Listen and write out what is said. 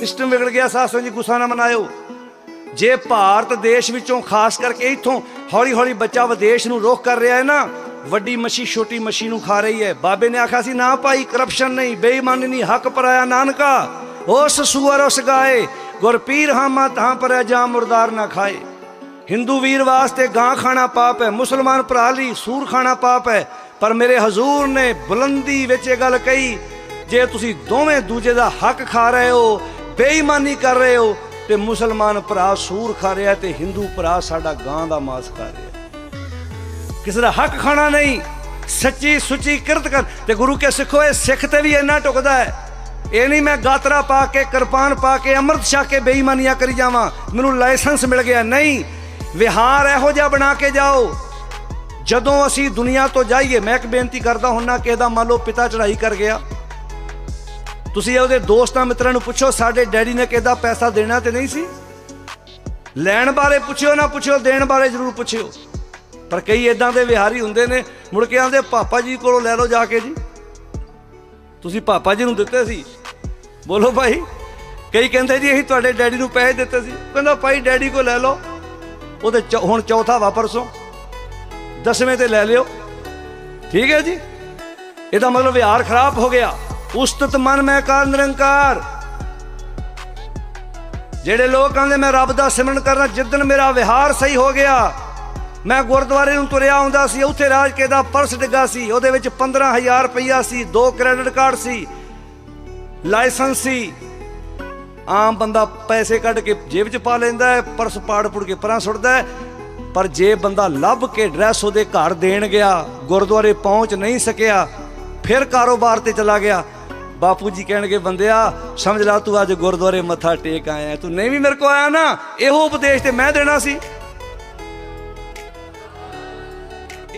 System ਵਿਗੜ ਗਿਆ ਸਾਧ ਜੀ ਗੁੱਸਾ ਨਾ ਮਨਾਇਓ। ਜੇ ਭਾਰਤ ਦੇਸ਼ ਵਿੱਚੋਂ ਖਾਸ ਕਰਕੇ ਇੱਥੋਂ ਹੌਲੀ ਹੌਲੀ ਬੱਚਾ ਵਿਦੇਸ਼ ਨੂੰ ਰੁਖ ਕਰ ਰਿਹਾ ਹੈ ਨਾ, ਵੱਡੀ ਮੱਛੀ ਛੋਟੀ ਮੱਛੀ ਨੂੰ ਖਾ ਰਹੀ ਹੈ। ਬਾਬੇ ਨੇ ਆਖਿਆ ਸੀ, ਨਾ ਭਾਈ ਕਰਪਸ਼ਨ ਨਹੀਂ, ਬੇਈਮਾਨੀ ਨਹੀਂ, ਹੱਕ ਪਰਾਇਆ ਨਾਨਕਾ। ਉਸ ਸੂਅਰ, ਉਸ ਗਾਏ ਗੁਰ ਹਾਮਾ ਤਾਂ ਪਰ ਜਾ ਮੁਰਦਾਰ ਨਾ ਖਾਏ। ਹਿੰਦੂ ਵੀਰ ਵਾਸਤੇ ਗਾਂ ਖਾਣਾ ਪਾਪ ਹੈ, ਮੁਸਲਮਾਨ ਭਰਾ ਲਈ ਸੂਰ ਖਾਣਾ ਪਾਪ ਹੈ। ਪਰ ਮੇਰੇ ਹਜ਼ੂਰ ਨੇ ਬੁਲੰਦੀ ਵਿੱਚ ਇਹ ਗੱਲ ਕਹੀ, ਜੇ ਤੁਸੀਂ ਦੋਵੇਂ ਦੂਜੇ ਦਾ ਹੱਕ ਖਾ ਰਹੇ ਹੋ ਬੇਈਮਾਨੀ ਕਰ ਰਹੇ ਹੋ ਤੇ ਮੁਸਲਮਾਨ ਭਰਾ ਸੂਰ ਖਾ ਰਿਹਾ ਤੇ ਹਿੰਦੂ ਭਰਾ ਸਾਡਾ ਗਾਂ ਦਾ ਮਾਸ ਖਾ ਰਿਹਾ। ਕਿਸੇ ਦਾ ਹੱਕ ਖਾਣਾ ਨਹੀਂ, ਸੱਚੀ ਸੁੱਚੀ ਕਿਰਤ ਕਰ। ਤੇ ਗੁਰੂ ਕੇ ਸਿੱਖੋ, ਇਹ ਸਿੱਖ ਤੇ ਵੀ ਇੰਨਾ ਟੁਕਦਾ ਹੈ। ਇਹ ਨਹੀਂ ਮੈਂ ਗਾਤਰਾ ਪਾ ਕੇ, ਕਿਰਪਾਨ ਪਾ ਕੇ, ਅੰਮ੍ਰਿਤ ਛਾ ਕੇ ਬੇਈਮਾਨੀਆਂ ਕਰੀ ਜਾਵਾਂ। ਮੈਨੂੰ ਲਾਇਸੈਂਸ ਮਿਲ ਗਿਆ। ਨਹੀਂ, ਵਿਹਾਰ ਇਹੋ ਜਿਹਾ ਬਣਾ ਕੇ ਜਾਓ। ਜਦੋਂ ਅਸੀਂ ਦੁਨੀਆ ਤੋਂ ਜਾਈਏ, ਮੈਂ ਇੱਕ ਬੇਨਤੀ ਕਰਦਾ ਹੁੰਨਾ ਕਿ ਇਹਦਾ ਮੰਨ ਲਓ ਪਿਤਾ ਚੜਾਈ ਕਰ ਗਿਆ। ਤੁਸੀਂ ਉਹਦੇ ਦੋਸਤਾਂ ਮਿੱਤਰਾਂ ਨੂੰ ਪੁੱਛੋ, ਸਾਡੇ ਡੈਡੀ ਨੇ ਕਿਹਦਾ ਪੈਸਾ ਦੇਣਾ ਤੇ ਨਹੀਂ ਸੀ? ਲੈਣ ਬਾਰੇ ਪੁੱਛਿਓ ਨਾ ਪੁੱਛਿਓ, ਦੇਣ ਬਾਰੇ ਜ਼ਰੂਰ ਪੁੱਛਿਓ। ਪਰ ਕਈ ਇਦਾਂ ਦੇ ਵਿਹਾਰੀ ਹੁੰਦੇ ਨੇ, ਮੁੜ ਕੇ ਆਂਦੇ ਪਾਪਾ ਜੀ ਕੋਲੋਂ ਲੈ ਲਓ ਜਾ ਕੇ ਜੀ। ਤੁਸੀਂ ਪਾਪਾ ਜੀ ਨੂੰ ਦਿੱਤੇ ਸੀ। ਬੋਲੋ ਭਾਈ, ਕਈ ਕਹਿੰਦੇ ਜੀ, ਅਸੀਂ ਤੁਹਾਡੇ ਡੈਡੀ ਨੂੰ ਪੈਸੇ ਦਿੱਤੇ ਸੀ। ਕਹਿੰਦਾ, ਭਾਈ, ਡੈਡੀ ਕੋ ਲੈ ਲਓ। ਉਹਦੇ ਚੌ- ਹੁਣ ਚੌਥਾ ਵਾਪਰਸੋਂ। ਦਸਵੇਂ ਤੇ ਲੈ ਲਿਓ। ਠੀਕ ਹੈ ਜੀ? ਇਹਦਾ ਮਤਲਬ ਵਿਹਾਰ ਖਰਾਬ ਹੋ ਗਿਆ। ਉਸਤਤ ਮਨ ਮੈਂ ਕਾਰ ਨਿਰੰਕਾਰ। ਜਿਹੜੇ ਲੋਕ ਕਹਿੰਦੇ ਮੈਂ ਰੱਬ ਦਾ ਸਿਮਰਨ ਕਰਨਾ ਜਿੱਦਨ ਮੇਰਾ ਵਿਹਾਰ ਸਹੀ ਹੋ ਗਿਆ, ਮੈਂ ਗੁਰਦੁਆਰੇ ਨੂੰ ਤੁਰਿਆ ਆਉਂਦਾ ਸੀ, ਉੱਥੇ ਰਾਜ ਕੇ ਦਾ ਪਰਸ ਡਿੱਗਾ ਸੀ, ਉਹਦੇ ਵਿੱਚ 15000 ਰੁਪਈਆ ਸੀ, ਦੋ ਕ੍ਰੈਡਿਟ ਕਾਰਡ ਸੀ, ਲਾਇਸੈਂਸ ਸੀ। ਆਮ ਬੰਦਾ ਪੈਸੇ ਕੱਢ ਕੇ ਜੇਬ 'ਚ ਪਾ ਲੈਂਦਾ ਹੈ, ਪਰਸ ਪਾੜ ਪੁੜ ਕੇ ਪਰਾਂ ਸੁੱਟਦਾ ਹੈ, ਪਰ ਜੇ ਬੰਦਾ ਲੱਭ ਕੇ ਡਰੈਸ ਉਹਦੇ ਘਰ ਦੇਣ ਗਿਆ, ਗੁਰਦੁਆਰੇ ਪਹੁੰਚ ਨਹੀਂ ਸਕਿਆ, ਫਿਰ ਕਾਰੋਬਾਰ ਤੇ ਚਲਾ ਗਿਆ ਬਾਪੂ ਜੀ ਕਹਿਣਗੇ, ਬੰਦਿਆ, ਸਮਝ ਲਾ ਤੂੰ ਅੱਜ ਗੁਰਦੁਆਰੇ ਮੱਥਾ ਟੇਕ ਆਇਆ। ਤੂੰ ਨਹੀਂ ਵੀ ਮੇਰੇ ਕੋ ਆਇਆ ਨਾ, ਇਹੋ ਉਪਦੇਸ਼ ਤੇ ਮੈਂ ਦੇਣਾ ਸੀ।